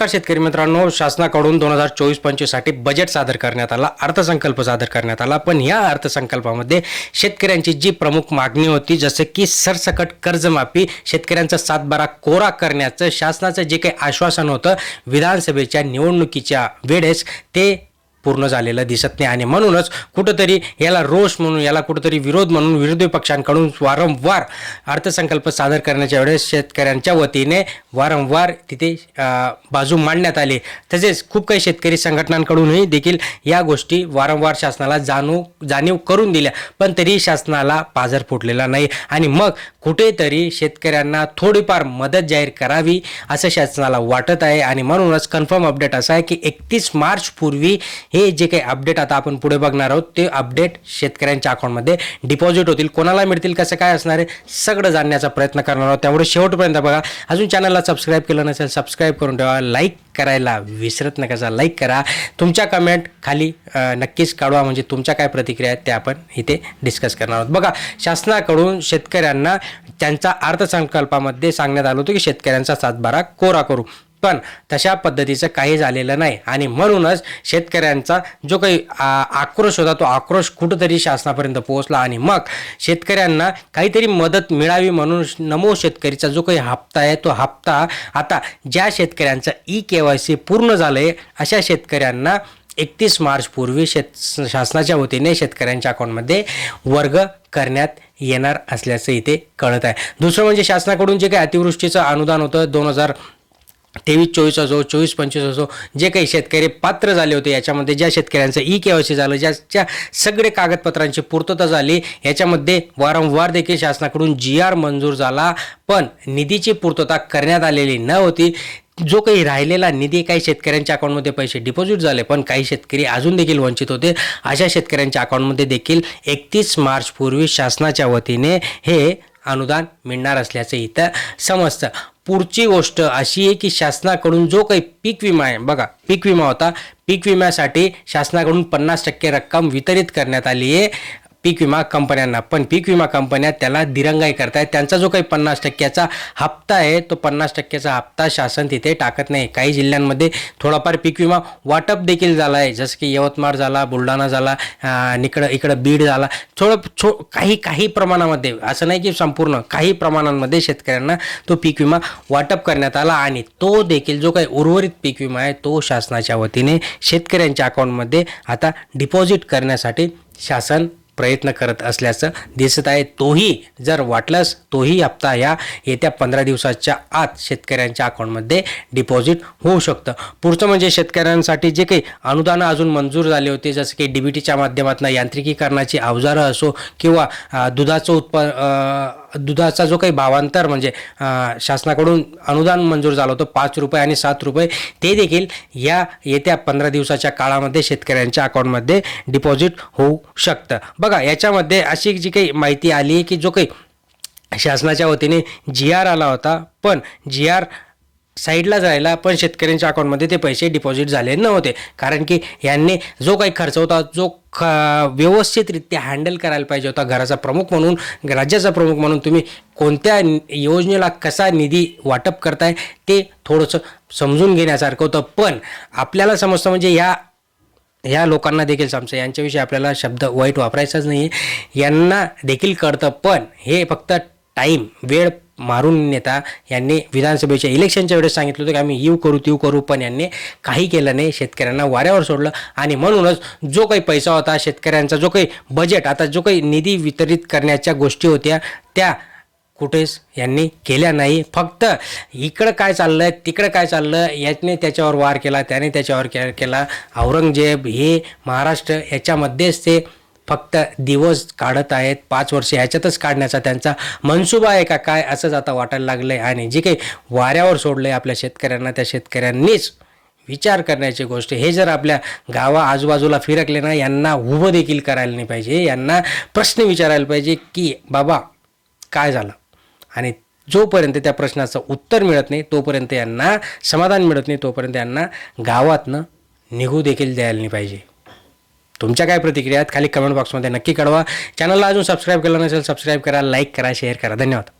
नमस्कार शेतकरी मित्रांनो. शासनाकडून दोन हजार चोवीस पंचवीससाठी बजेट सादर करण्यात आला अर्थसंकल्प सादर करण्यात आला. पण या अर्थसंकल्पामध्ये शेतकऱ्यांची जी प्रमुख मागणी होती जसं की सरसकट कर्जमाफी शेतकऱ्यांचा सातबारा कोरा करण्याचं शासनाचं जे काही आश्वासन होतं विधानसभेच्या निवडणुकीच्या वेळेस ते पूर्ण झालेलं दिसत नाही. आणि म्हणूनच कुठंतरी याला रोष म्हणून याला कुठंतरी विरोध म्हणून विरोधी पक्षांकडून वारंवार अर्थसंकल्प सादर करण्याच्या वेळेस शेतकऱ्यांच्या वतीने वारंवार तिथे बाजू मांडण्यात आली. तसेच खूप काही शेतकरी संघटनांकडूनही देखील या गोष्टी वारंवार शासनाला जाणू जाणीव करून दिल्या. पण तरी शासनाला पाझर फुटलेला नाही. आणि मग कुठेतरी शेतकऱ्यांना थोडीफार मदत जाहीर करावी असं शासनाला वाटत आहे. आणि म्हणूनच कन्फर्म अपडेट असा आहे की एकतीस मार्च पूर्वी हे जे काही अपडेट आता आपण पुढे बघणार आहोत ते अपडेट शेतकऱ्यांच्या अकाउंटमध्ये डिपॉझिट होतील. कोणाला मिळतील कसं काय असणार आहे सगळं जाणण्याचा प्रयत्न करणार आहोत. त्यामुळे शेवटपर्यंत बघा. अजून चॅनलला सबस्क्राईब केलं नसेल सबस्क्राईब करून ठेवा. लाईक करायला विसरत नका लाईक करा. तुमच्या कमेंट खाली नक्कीच काढवा. म्हणजे तुमच्या काय प्रतिक्रिया आहेत त्या आपण इथे डिस्कस करणार आहोत. बघा शासनाकडून शेतकऱ्यांना त्यांचा अर्थसंकल्पामध्ये सांगण्यात आलं होतं की शेतकऱ्यांचा सातबारा कोरा करू पण तशा पद्धतीचं काही झालेलं नाही. आणि म्हणूनच शेतकऱ्यांचा जो काही आक्रोश होता तो आक्रोश कुठंतरी शासनापर्यंत पोहोचला आणि मग शेतकऱ्यांना काहीतरी मदत मिळावी म्हणून नमो शेतकरीचा जो काही हप्ता आहे तो हप्ता आता ज्या शेतकऱ्यांचं ई के वाय सी पूर्ण झालं आहे अशा शेतकऱ्यांना एकतीस मार्चपूर्वी शेत शासनाच्या वतीने शेतकऱ्यांच्या अकाउंटमध्ये वर्ग करण्यात येणार असल्याचं इथे कळत आहे. दुसरं म्हणजे शासनाकडून जे काही अतिवृष्टीचं अनुदान होतं दोन हजार तेवीस चोवीस असो चोवीस पंचवीस असो जे काही शेतकरी पात्र झाले होते याच्यामध्ये ज्या शेतकऱ्यांचं ई के वाय झालं ज्याच्या सगळे कागदपत्रांची पूर्तता झाली याच्यामध्ये वारंवार देखील शासनाकडून जी आर मंजूर झाला पण निधीची पूर्तता करण्यात आलेली न होती. जो काही राहिलेला निधी काही शेतकऱ्यांच्या अकाउंटमध्ये पैसे डिपॉझिट झाले पण काही शेतकरी अजून देखील वंचित होते. अशा शेतकऱ्यांच्या अकाउंटमध्ये देखील एकतीस मार्च पूर्वी शासनाच्या वतीने हे अनुदान मिळणार असल्याचं इथं समजतं. पुढची गोष्ट अशी आहे की शासनाकडून जो काही पीक विमा आहे बघा पीक विमा होता. पीक विम्यासाठी शासनाकडून पन्नास टक्के रक्कम वितरित करण्यात आली आहे. पीक विमा कंपन्यांना. पण पीक विमा कंपन्या त्याला दिरंगाई करतायत. त्यांचा जो काही पन्नास टक्क्याचा हप्ता आहे तो पन्नास टक्क्याचा हप्ता शासन तिथे टाकत नाही. काही जिल्ह्यांमध्ये थोडाफार पीक विमा वाटप देखील झाला आहे जसं की यवतमाळ झाला बुलढाणा झाला इकडं इकडं बीड झाला. थोडं छो काही काही प्रमाणामध्ये असं नाही की संपूर्ण काही प्रमाणांमध्ये शेतकऱ्यांना तो पीक विमा वाटप करण्यात आला आणि तो देखील जो काही उर्वरित पीक विमा आहे तो शासनाच्या वतीने शेतकऱ्यांच्या अकाउंटमध्ये आता डिपॉझिट करण्यासाठी शासन प्रयत्न करत असल्याचं दिसत आहे. तोही जर वाटलंच तोही हप्ता या येत्या पंधरा दिवसाच्या आत शेतकऱ्यांच्या अकाउंटमध्ये डिपॉझिट होऊ शकतं. पुढचं म्हणजे शेतकऱ्यांसाठी जे काही अनुदानं अजून मंजूर झाले होते जसं की डी बी टीच्या माध्यमातून यांत्रिकीकरणाची अवजारं असो किंवा दुधाचं उत्पा दुधाचा जो काही भावांतर म्हणजे शासनाकडून अनुदान मंजूर झालं होतं पाच रुपये आणि सात रुपये ते देखील या येत्या पंधरा दिवसाच्या काळामध्ये शेतकऱ्यांच्या अकाउंटमध्ये डिपॉझिट होऊ शकतं. बघा याच्यामध्ये अशी जी काही माहिती आली आहे की जो काही शासनाच्या वतीने जी आर आला होता पण जी आर साईडला जायला पण शेतकऱ्यांच्या अकाउंटमध्ये ते पैसे डिपॉझिट झाले नव्हते. कारण की यांनी जो काही खर्च होता जो ख व्यवस्थितरित्या हँडल करायला पाहिजे होता घराचा प्रमुख म्हणून राज्याचा प्रमुख म्हणून तुम्ही कोणत्या योजनेला कसा निधी वाटप करताय ते थोडंसं समजून घेण्यासारखं होतं. पण आपल्याला समजतं म्हणजे या ह्या लोकांना देखील समजतं. यांच्याविषयी आपल्याला शब्द वाईट वापरायचाच नाही आहे यांना देखील कळतं. पण हे फक्त टाईम वेळ मारून नेता यांनी विधानसभेच्या इलेक्शनच्या वेळेस सांगितलं होतं की आम्ही येऊ करू तीव करू पण यांनी काही केलं नाही. शेतकऱ्यांना वाऱ्यावर सोडलं आणि म्हणूनच जो काही पैसा होता शेतकऱ्यांचा जो काही बजेट आता जो काही निधी वितरित करण्याच्या गोष्टी होत्या त्या कुठेच यांनी केल्या नाही. फक्त इकडं काय चाललं आहे तिकडं काय चाललं याने त्याच्यावर वार केला त्याने त्याच्यावर के केला. औरंगजेब हे महाराष्ट्र याच्यामध्येच ते फक्त दिवस काढत आहेत पाच वर्ष ह्याच्यातच काढण्याचा त्यांचा मनसुबा आहे का काय असंच आता वाटायला लागलं आहे आणि जे काही वाऱ्यावर सोडलं आहे आपल्या शेतकऱ्यांना त्या शेतकऱ्यांनीच विचार करण्याची गोष्ट. हे जर आपल्या गावा आजूबाजूला फिरकले ना यांना उभं देखील करायला नाही पाहिजे. यांना प्रश्न विचारायला पाहिजे की बाबा काय झालं? आणि जोपर्यंत त्या प्रश्नाचं उत्तर मिळत नाही तोपर्यंत यांना समाधान मिळत नाही तोपर्यंत यांना गावातनं निघू देखील द्यायला नाही पाहिजे. तुमच्या काय प्रतिक्रिया आहेत खाली कमेंट बॉक्समध्ये नक्की कळवा. चॅनलला अजून सबस्क्राईब केलं नसेल सबस्क्राईब करा लाईक करा शेअर करा. धन्यवाद.